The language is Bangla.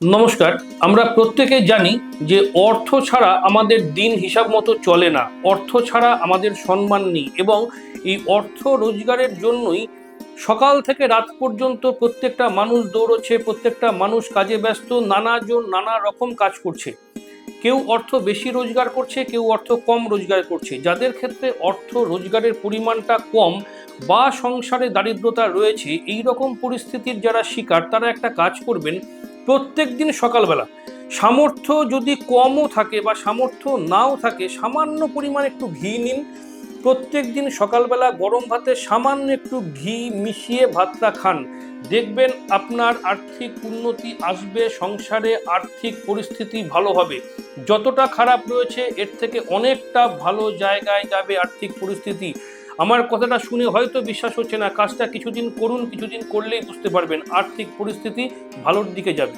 নমস্কার, আমরা প্রত্যেকে জানি যে অর্থ ছাড়া আমাদের দিন হিসাব মতো চলে না। অর্থ ছাড়া আমাদের সম্মান নেই এবং এই অর্থ রোজগারের জন্যই সকাল থেকে রাত পর্যন্ত প্রত্যেকটা মানুষ দৌড়চ্ছে, প্রত্যেকটা মানুষ কাজে ব্যস্ত, নানাজন নানা রকম কাজ করছে। কেউ অর্থ বেশি রোজগার করছে, কেউ অর্থ কম রোজগার করছে। যাদের ক্ষেত্রে অর্থ রোজগারের পরিমাণটা কম বা সংসারে দারিদ্রতা রয়েছে এই রকম পরিস্থিতির যারা শিকার, তারা একটা কাজ করবেন প্রত্যেক দিন সকালবেলা। সামর্থ্য যদি কমও থাকে বা সামর্থ্য নাও থাকে, সামান্য পরিমাণ একটু ঘি নিন। প্রত্যেক দিন সকালবেলা গরম ভাতে সামান্য একটু ঘি মিশিয়ে ভাতটা খান। দেখবেন আপনার আর্থিক উন্নতি আসবে, সংসারে আর্থিক পরিস্থিতি ভালো হবে। যতটা খারাপ রয়েছে, এর থেকে অনেকটা ভালো জায়গায় যাবে আর্থিক পরিস্থিতি। আমার কথাটা শুনে হয়তো বিশ্বাস হচ্ছে না, কাজটা কিছুদিন করুন, কিছুদিন করলেই বুঝতে পারবেন আর্থিক পরিস্থিতি ভালোর দিকে যাবে।